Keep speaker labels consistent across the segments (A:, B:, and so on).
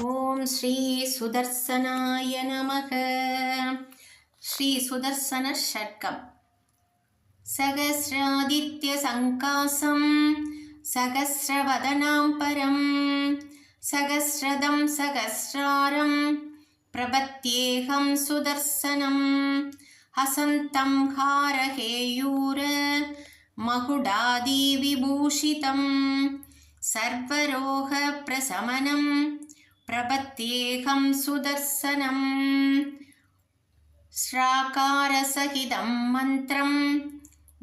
A: ॐ श्रीसुदर्शनाय नमः। श्रीसुदर्शनषट्कम् सहस्रादित्यसङ्कासं सहस्रवदनां परं सहस्रदं सहस्रारं प्रपत्येऽहं सुदर्शनम्। हसन्तं हारहेयूर। मकुडादिविभूषितं सर्वरोगप्रशमनं प्रपत्येऽहं सुदर्शनम् श्राकारसहितं मन्त्रं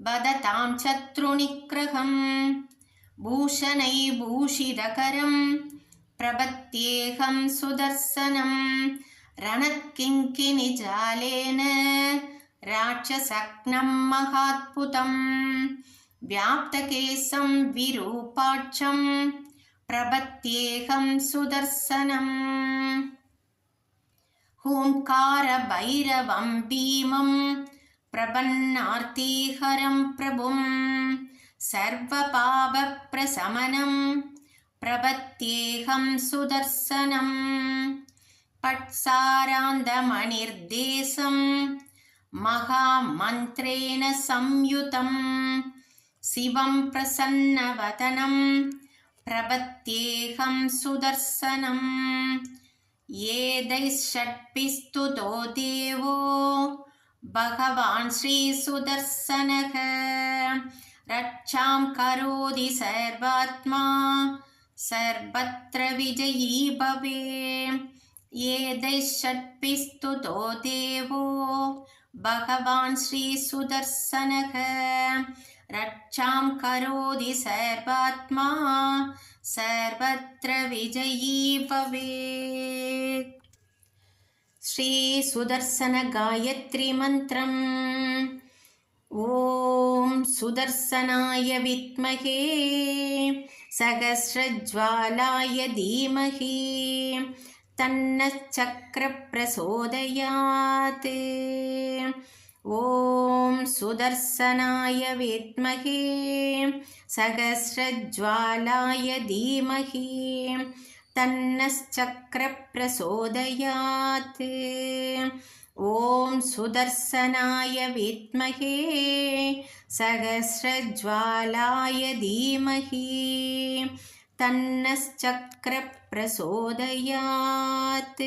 A: वदतां शत्रुनिग्रहं। भूषणैभूषितकरं प्रपत्येऽहं सुदर्शनं। रणकिङ्किनिजालेन राक्षसग्नं महात्पुतं व्याप्तकेशं विरूपाक्षं प्रपत्येऽहं सुदर्शनम्। हूङ्कारभैरवं भीमं प्रपन्नार्तिहरं प्रभुं सर्वपापप्रशमनं प्रपत्येऽहं सुदर्शनं पट्सारान्दमणिर्देशं महामन्त्रेण संयुतं शिवं प्रसन्नवदनं प्रपत्येऽहं सुदर्शनम् एदैषट्पिस्तुतो देवो भगवान् श्रीसुदर्शनः रक्षां करोति सर्वात्मा सर्वत्र विजयी भवे। एदैषट्पिस्तुतो देवो भगवान् श्रीसुदर्शनः। रक्षां करोति सर्वात्मा सर्वत्र विजयी भवेत्। श्रीसुदर्शनगायत्रीमन्त्रम्। ॐ सुदर्शनाय विद्महे सहस्रज्वालाय धीमहि तन्नश्चक्रप्रचोदयात् ॐ सुदर्शनाय विद्महे सहस्रज्वालाय धीमहि तन्नश्चक्रप्रचोदयात् ॐ सुदर्शनाय विद्महे सहस्रज्वालाय धीमहि तन्नश्चक्रप्रचोदयात्